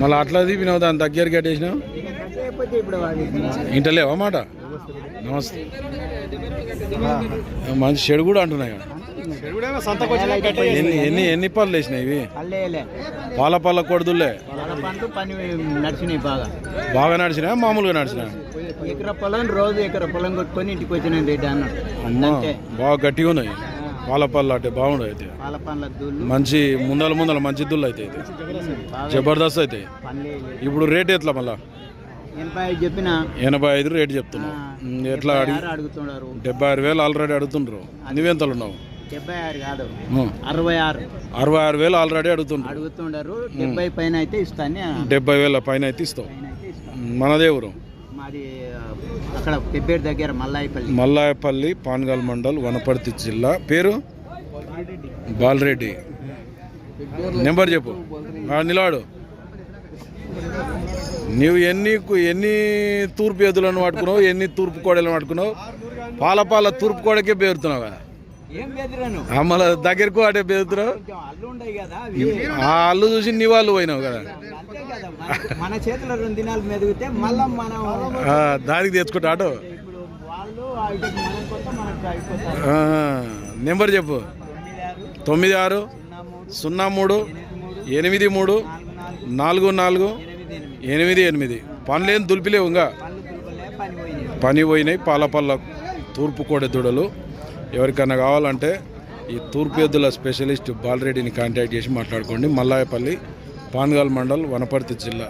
మళ్ళీ అట్లా తిప్పినావు దాని దగ్గర కట్టేసినావు? ఇంటలేవా మాట? నమస్తే. మంచి చెడు కూడా అంటున్నాయి. ఎన్ని ఎన్ని ఎన్ని పళ్ళు వేసినాయి ఇవి? పాల పళ్ళ కొడుదులే. బాగా. బాగా నడిచినా మామూలుగా నడిచినా ఎకర పొలం రోజు ఎకర పొలం కొట్టుకొని ఇంటికి వచ్చిన బాగా గట్టిగా ఉన్నాయి. పాల పళ్ళు అంటే బాగుండవు అయితే. మంచి ముందల ముందల మంచి దుళ్ళు అయితే జబర్దస్త్ అయితే. ఇప్పుడు రేట్ ఎట్లా మళ్ళా? ఎనభై ఐదు చెప్పిన? ఎనభై ఐదు రేట్ చెప్తున్నావు ఉమ్, ఎట్లా అడుగుతున్నారు. డెబ్బై ఆరు వేలు ఆల్రెడీ అడుగుతుండ్రు. నువ్వెంతలు ఉన్నావు? అరవై ఆరు. అరవై ఆరు వేలు ఆల్రెడీ అడుగుతుండ్రు. అడుగుతుండారు. డెబ్బై పైన అయితే ఇస్తాను. డెబ్బై వేల పైన అయితే ఇస్తావు. పైన అక్కడ పెబ్బేరు దగ్గర మల్లాయిపల్లి. మల్లాయపల్లి పాన్గల్ మండల్ వనపర్తి జిల్లా. పేరు? బాలరెడ్డి. నెంబర్ చెప్పు. నిలవాడు నీవు ఎన్ని ఎన్ని తూర్పు ఎద్దులను పట్టుకున్నావు ఎన్ని తూర్పు కోడలను పట్టుకున్నావు? పాల పాల తూర్పు కోడకే పేరుతున్నావు? కదా మళ్ళా దగ్గరకు అటే పేరుతున్నావు? ఆ అల్లు చూసి నీ వాళ్ళు పోయినావు కదా. మన- చేతిలో రెండు దినాలు మెదిగితే మళ్ళా మనం దానికి తెచ్చుకుంటా ఆటో. నెంబర్ చెప్పు. తొమ్మిది ఆరు సున్నా మూడు ఎనిమిది మూడు నాలుగు నాలుగు ఎనిమిది ఎనిమిది. పనులేం దులిపిలేవు ఇంకా. పని పోయినాయి పని పోయినాయి పాల పళ్ళ తూర్పు కోడె దూడలు. ఎవరికైనా కావాలంటే ఈ తూర్పు ఎద్దుల స్పెషలిస్ట్ బాలరెడ్డిని కాంటాక్ట్ చేసి మాట్లాడుకోండి. మల్లాయపల్లి పాన్గాల్ మండల్ వనపర్తి జిల్లా